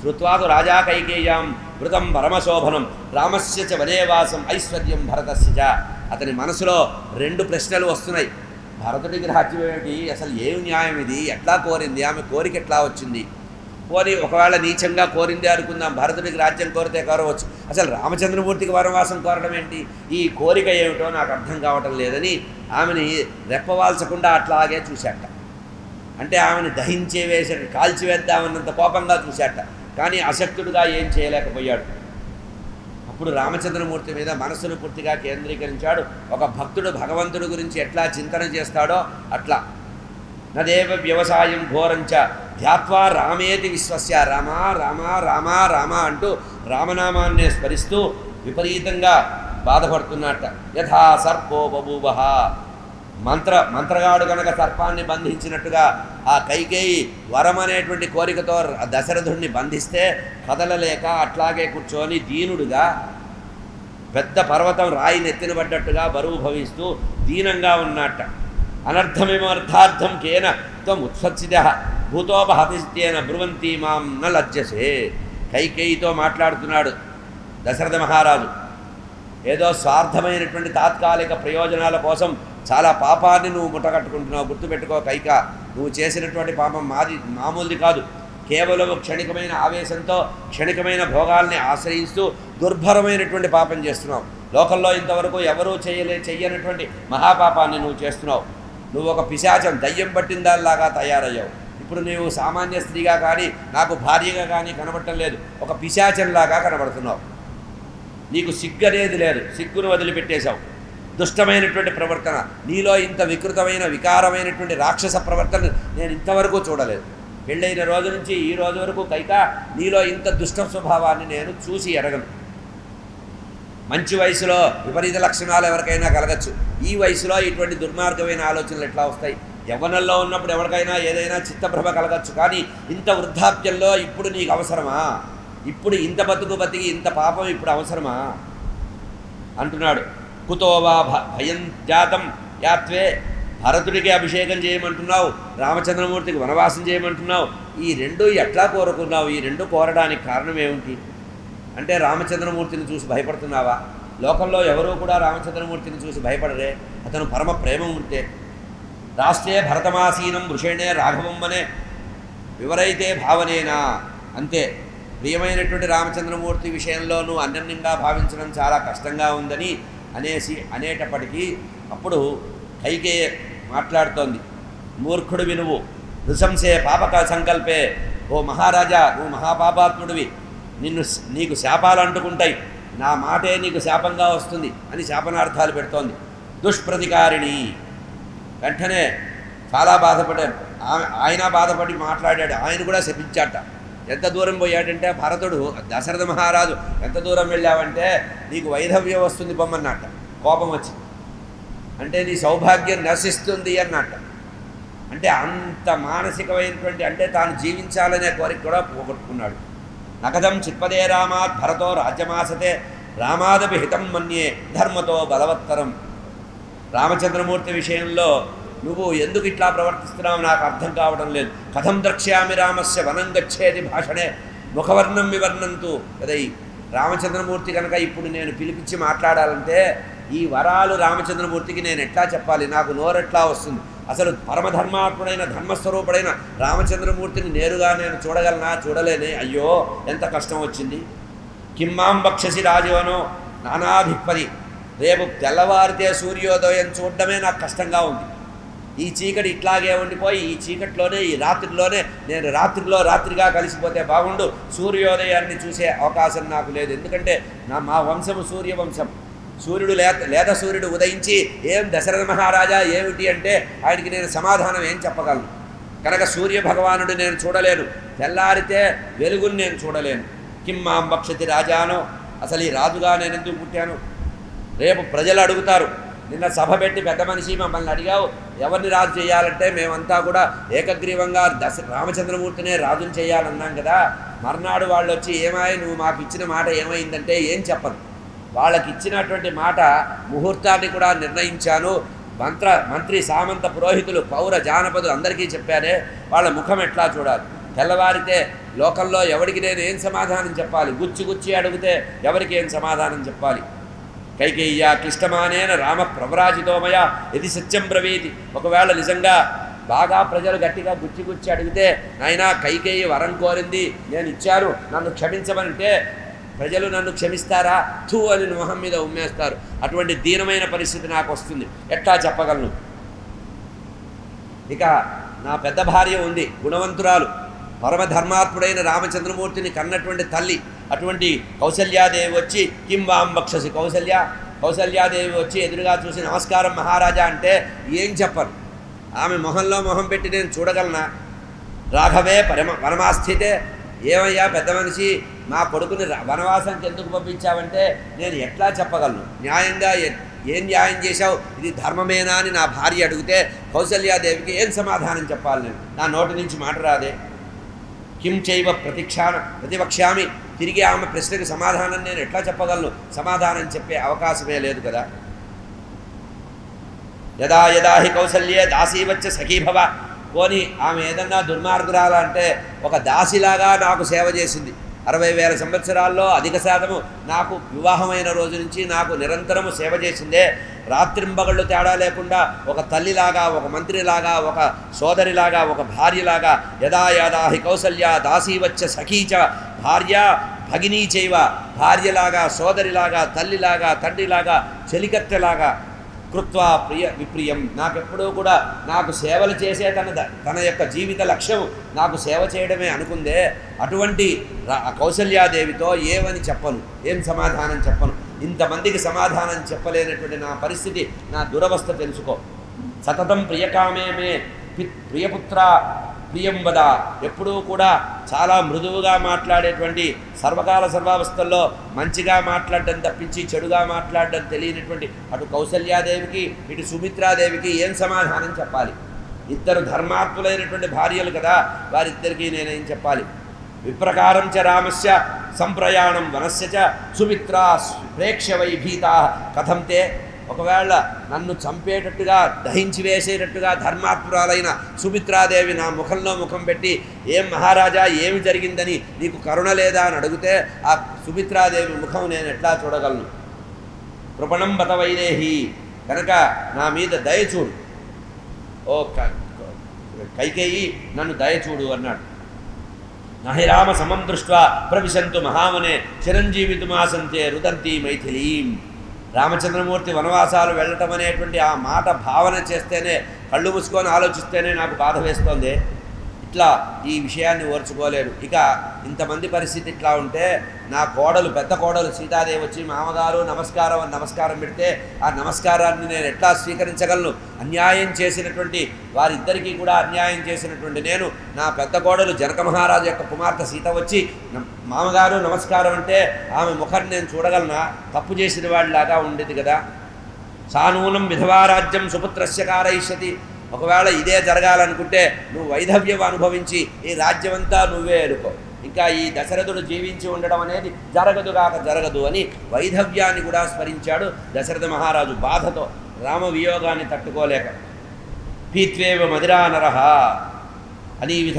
శ్రుత్వాదు రాజా కైకేయం వృతం పరమశోభనం రామస్య చ వనేవాసం ఐశ్వర్యం భరతస్య చ అతని మనసులో రెండు ప్రశ్నలు వస్తున్నాయి. భరతుడికి రాజ్యం ఏమిటి? అసలు ఏం న్యాయం ఇది? ఎట్లా కోరింది? ఆమె కోరిక ఎట్లా వచ్చింది? పోనీ ఒకవేళ నీచంగా కోరింది అనుకుందాం. భరతుడికి రాజ్యం కోరితే కోరవచ్చు. అసలు రామచంద్రమూర్తికి వనవాసం కోరడం ఏంటి? ఈ కోరిక ఏమిటో నాకు అర్థం కావటం లేదని ఆమెని రెప్పవాల్చకుండా అట్లాగే చూశాట. అంటే ఆమెను దహించే వేసే కాల్చివేద్దామన్నంత కోపంగా చూశాట. కానీ అశక్తుడుగా ఏం చేయలేకపోయాడు. అప్పుడు రామచంద్రమూర్తి మీద మనసును పూర్తిగా కేంద్రీకరించాడు. ఒక భక్తుడు భగవంతుడి గురించి ఎట్లా చింతన చేస్తాడో అట్లా. నదేవ వ్యవసాయం ఘోరంచ. ధ్యాత్వా రామేతి విశ్వస్య. రామ రామ రామ రామ అంటూ రామనామాన్నే స్మరిస్తూ విపరీతంగా బాధపడుతున్నట్ట. యథా సర్పో బభూవ మంత్ర మంత్రగాడు కనుక సర్పాన్ని బంధించినట్టుగా ఆ కైకేయి వరం అనేటువంటి కోరికతో దశరథుడిని బంధిస్తే కదలలేక అట్లాగే కూర్చొని దీనుడుగా పెద్ద పర్వతం రాయి నెత్తిన పడ్డట్టుగా బరువు భవిస్తూ దీనంగా ఉన్నట్ట అనర్థమిమర్థార్థం కేన త్వం ఉత్సత్సిద భూతోపహతిస్తేన బ్రువంతి మాం న లజ్జసే కైకేయితో మాట్లాడుతున్నాడు దశరథ మహారాజు. ఏదో స్వార్థమైనటువంటి తాత్కాలిక ప్రయోజనాల కోసం చాలా పాపాన్ని నువ్వు ముట్టకట్టుకుంటున్నావు గుర్తుపెట్టుకో కైక. నువ్వు చేసినటువంటి పాపం మాది మామూలుది కాదు. కేవలం క్షణికమైన ఆవేశంతో క్షణికమైన భోగాల్ని ఆశ్రయిస్తూ దుర్భరమైనటువంటి పాపం చేస్తున్నావు. లోకంలో ఇంతవరకు ఎవరూ చేయలే చెయ్యనటువంటి మహాపాపాన్ని నువ్వు చేస్తున్నావు. నువ్వు ఒక పిశాచం దయ్యం పట్టిన దానిలాగా తయారయ్యావు. ఇప్పుడు నీవు సామాన్య స్త్రీగా కానీ నాకు భార్యగా కానీ కనబడటం లేదు. ఒక పిశాచంలాగా కనబడుతున్నావు. నీకు సిగ్గు అనేది లేదు. సిగ్గును వదిలిపెట్టేశావు. దుష్టమైనటువంటి ప్రవర్తన నీలో ఇంత వికృతమైన వికారమైనటువంటి రాక్షస ప్రవర్తన నేను ఇంతవరకు చూడలేదు. పెళ్ళైన రోజు నుంచి ఈ రోజు వరకు కైక నీలో ఇంత దుష్ట స్వభావాన్ని నేను చూసి ఎరగను. మంచి వయసులో విపరీత లక్షణాలు ఎవరికైనా కలగచ్చు. ఈ వయసులో ఇటువంటి దుర్మార్గమైన ఆలోచనలు ఎట్లా వస్తాయి? యవ్వనంలో ఉన్నప్పుడు ఎవరికైనా ఏదైనా చిత్తభ్రమ కలగచ్చు. కానీ ఇంత వృద్ధాప్యంలో ఇప్పుడు నీకు అవసరమా? ఇప్పుడు ఇంత బతుకు బతికి ఇంత పాపం ఇప్పుడు అవసరమా? అంటున్నాడు. కుతో వా భ- భయం జాతం యాత్వే భరతుడికి అభిషేకం చేయమంటున్నావు రామచంద్రమూర్తికి వనవాసం చేయమంటున్నావు. ఈ రెండు ఎట్లా కోరుకున్నావు? ఈ రెండు కోరడానికి కారణం ఏమిటి? అంటే రామచంద్రమూర్తిని చూసి భయపడుతున్నావా? లోకంలో ఎవరూ కూడా రామచంద్రమూర్తిని చూసి భయపడరే. అతను పరమ ప్రేమ ఉంటే రాష్ట్రే భరతమాసీనం వృషేణే రాఘవమ్మనే వివరైతే భావనేనా? అంతే. ప్రియమైనటువంటి రామచంద్రమూర్తి విషయంలో నువ్వు భావించడం చాలా కష్టంగా ఉందని అనేసి అనేటప్పటికీ అప్పుడు కైకే మాట్లాడుతోంది. మూర్ఖుడు వినువు. నృశంసే పాపక సంకల్పే. ఓ మహారాజా నువ్వు మహాపాపాత్ముడివి. నిన్ను నీకు శాపాలు అంటుకుంటాయి. నా మాటే నీకు శాపంగా వస్తుంది అని శాపనార్థాలు పెడుతోంది. దుష్ప్రతికారిణి. వెంటనే చాలా బాధపడారు ఆమె ఆయన బాధపడి మాట్లాడాడు. ఆయన కూడా శపించాట. ఎంత దూరం పోయాడంటే భరతుడు దశరథ మహారాజు ఎంత దూరం వెళ్ళావంటే నీకు వైధవ్యం వస్తుంది బొమ్మన్నట్ట కోపం వచ్చి అంటే నీ సౌభాగ్యం నశిస్తుంది అన్నట్ట అంటే అంత మానసికమైనటువంటి అంటే తాను జీవించాలనే కోరిక కూడా పోగొట్టుకున్నాడు. నగదం చిత్పదే రామాత్ భరతో రాజ్యమాసతే రామాదపి హితం మన్యే ధర్మతో బలవత్తరం. రామచంద్రమూర్తి విషయంలో నువ్వు ఎందుకు ఇట్లా ప్రవర్తిస్తున్నావు? నాకు అర్థం కావడం లేదు. కథం ద్రక్ష్యామి రామస్య వనం గచ్చేది భాషణే. ముఖవర్ణం వివర్ణంతు. కదై రామచంద్రమూర్తి కనుక ఇప్పుడు నేను పిలిపించి మాట్లాడాలంటే ఈ వరాలు రామచంద్రమూర్తికి నేను ఎట్లా చెప్పాలి? నాకు నోరెట్లా వస్తుంది? అసలు పరమధర్మాత్ముడైన ధర్మస్వరూపుడైన రామచంద్రమూర్తిని నేరుగా నేను చూడగలనా? చూడలేనే. అయ్యో ఎంత కష్టం వచ్చింది. కిమ్మాం బక్షసి రాజీవనో. నానాధిపతి. రేపు తెల్లవారితే సూర్యోదయం చూడడమే నాకు కష్టంగా ఉంది. ఈ చీకటి ఇట్లాగే ఉండిపోయి ఈ చీకటిలోనే ఈ రాత్రిలోనే నేను రాత్రిలో రాత్రిగా కలిసిపోతే బాగుండు. సూర్యోదయాన్ని చూసే అవకాశం నాకు లేదు. ఎందుకంటే నా మా వంశము సూర్యవంశం. సూర్యుడు లేత లేత సూర్యుడు ఉదయించి ఏం దశరథ మహారాజా ఏమిటి అంటే ఆయనకి నేను సమాధానం ఏం చెప్పగలను? కనుక సూర్య భగవానుడు నేను చూడలేను. తెల్లారితే వెలుగుని నేను చూడలేను. కిం భక్షతి రాజానో? అసలు ఈ రాజుగా నేను ఎందుకు పుట్టాను? రేపు ప్రజలు అడుగుతారు. నిన్న సభ పెట్టి పెద్ద మనిషి మమ్మల్ని అడిగావు ఎవరిని రాజు చేయాలంటే మేమంతా కూడా ఏకగ్రీవంగా దశ రామచంద్రమూర్తినే రాజుని చేయాలన్నాం కదా. మర్నాడు వాళ్ళు వచ్చి ఏమాయి నువ్వు మాకు ఇచ్చిన మాట ఏమైందంటే ఏం చెప్పను. వాళ్ళకి ఇచ్చినటువంటి మాట ముహూర్తాన్ని కూడా నిర్ణయించాను. మంత్ర మంత్రి సామంత పురోహితులు పౌర జానపదులు అందరికీ చెప్పానే వాళ్ళ ముఖం ఎట్లా చూడాలి? తెల్లవారితే లోకంలో ఎవరికి నేను ఏం సమాధానం చెప్పాలి? గుచ్చి గుచ్చి అడిగితే ఎవరికి ఏం సమాధానం చెప్పాలి? కైకేయ్యా క్లిష్టమానేన రామ ప్రవరాజితోమయ ఇది సత్యం బ్రవీతి. ఒకవేళ నిజంగా బాగా ప్రజలు గట్టిగా గుచ్చి గుచ్చి అడిగితే నాయనా కైకేయి వరం కోరింది నేను ఇచ్చాను నన్ను క్షమించమనంటే ప్రజలు నన్ను క్షమిస్తారా? థూ అని మొహం మీద ఉమ్మేస్తారు. అటువంటి దీనమైన పరిస్థితి నాకు వస్తుంది. ఎట్లా చెప్పగలను? ఇక నా పెద్ద భార్య ఉంది గుణవంతురాలు. పరమధర్మాత్ముడైన రామచంద్రమూర్తిని కన్నటువంటి తల్లి అటువంటి కౌసల్యాదేవి వచ్చి కిం వాం బక్షసి కౌసల్య కౌసల్యాదేవి వచ్చి ఎదురుగా చూసి నమస్కారం మహారాజా అంటే ఏం చెప్పను ఆమె మొహంలో మొహం పెట్టి నేను చూడగలనా? రాఘవే పరమ వనమాస్థితే. ఏమయ్యా పెద్ద మనిషి మా కొడుకుని వనవాసానికి ఎందుకు పంపించావంటే నేను ఎట్లా చెప్పగలను? న్యాయంగా ఏం న్యాయం చేశావు? ఇది ధర్మమేనా అని నా భార్య అడిగితే కౌసల్యాదేవికి ఏం సమాధానం చెప్పాలి నేను? నా నోటి నుంచి మాట రాదే. కిం చైవ ప్రతిక్షాన ప్రతిపక్షామి తిరిగి ఆమె ప్రశ్నకు సమాధానం నేను ఎట్లా చెప్పగలను? సమాధానం చెప్పే అవకాశమే లేదు కదా. యదా యదా హి కౌసల్యే దాసీవచ్చ సఖీభవ పోని ఆమె ఏదన్నా దుర్మార్గురాలంటే ఒక దాసిలాగా నాకు సేవ చేసింది. అరవై వేల సంవత్సరాల్లో అధిక శాతము నాకు వివాహమైన రోజు నుంచి నాకు నిరంతరము సేవ చేసిందే. రాత్రింబగళ్ళు తేడా లేకుండా ఒక తల్లిలాగా ఒక మంత్రిలాగా ఒక సోదరిలాగా ఒక భార్యలాగా యదా యదా హి కౌసల్య దాసీవచ్చ సఖీచ భార్య భగినీ చైవ భార్యలాగా సోదరిలాగా తల్లిలాగా తండ్రిలాగా చెలికత్తెలాగా కృత్వా ప్రియ విప్రియం. నాకెప్పుడూ కూడా నాకు సేవలు చేసే తన తన యొక్క జీవిత లక్ష్యం నాకు సేవ చేయడమే అనుకుందే. అటువంటి కౌశల్యాదేవితో కౌసల్యాదేవితో ఏమని చెప్పను? ఏం సమాధానం చెప్పను? ఇంతమందికి సమాధానం చెప్పలేనటువంటి నా పరిస్థితి నా దురవస్థ తెలుసుకో. సతతం ప్రియకామే మే పి- ప్రియపుత్ర ప్రియంబద ఎప్పుడూ కూడా చాలా మృదువుగా మాట్లాడేటువంటి సర్వకాల సర్వావస్థల్లో మంచిగా మాట్లాడడం తప్పించి చెడుగా మాట్లాడడం తెలియనటువంటి అటు కౌసల్యాదేవికి ఇటు సుమిత్రాదేవికి ఏం సమాధానం చెప్పాలి? ఇద్దరు ధర్మాత్ములైనటువంటి భార్యలు కదా వారిద్దరికీ నేనేం చెప్పాలి? విప్రకారం చ రామస్య సంప్రయాణం వనస్య చ సుమిత్రా ప్రేక్ష వై భీతా. కథం తే ఒకవేళ నన్ను చంపేటట్టుగా దహించి వేసేటట్టుగా ధర్మాత్మురాలైన సుమిత్రాదేవి నా ముఖంలో ముఖం పెట్టి ఏం మహారాజా ఏమి జరిగిందని నీకు కరుణ లేదా? అని అడిగితే ఆ సుమిత్రాదేవి ముఖం నేను ఎట్లా చూడగలను? కృపణం బత వైదేహి కనుక నా మీద దయచూడు ఓ కైకేయి నన్ను దయచూడు అన్నాడు. నహి రామ సమం దృష్ట్వా ప్రవిశంతు మహామనే చిరంజీవితుమాసంతే రుదంతి మైథిలీం. రామచంద్రమూర్తి వనవాసాలు వెళ్ళటం అనేటువంటి ఆ మాట భావన చేస్తేనే కళ్ళు మూసుకొని ఆలోచిస్తేనే నాకు బాధ వేస్తోంది. ఇట్లా ఈ విషయాన్ని ఓర్చుకోలేను. ఇక ఇంతమంది పరిస్థితి ఇట్లా ఉంటే నా కోడలు పెద్ద కోడలు సీతాదేవి వచ్చి మామగారు నమస్కారం అని నమస్కారం పెడితే ఆ నమస్కారాన్ని నేను ఎట్లా స్వీకరించగలను? అన్యాయం చేసినటువంటి వారిద్దరికీ కూడా అన్యాయం చేసినటువంటి నేను నా పెద్ద కోడలు జనక మహారాజు యొక్క కుమార్తె సీత వచ్చి మామగారు నమస్కారం అంటే ఆమె ముఖం నేను చూడగలనా? తప్పు చేసిన వాళ్ళలాగా ఉండేది కదా. సానూనం విధవారాజ్యం సుపుత్రస్య కారయిష్యతి. ఒకవేళ ఇదే జరగాలనుకుంటే నువ్వు వైధవ్యం అనుభవించి ఈ రాజ్యమంతా నువ్వే ఎరుకో. ఇంకా ఈ దశరథుడు జీవించి ఉండడం అనేది జరగదు కాక జరగదు అని వైధవ్యాన్ని కూడా స్మరించాడు దశరథ మహారాజు బాధతో. రామ వియోగాన్ని తట్టుకోలేక పీత్వేవ మదిరానరహ అని ఈ విధంగా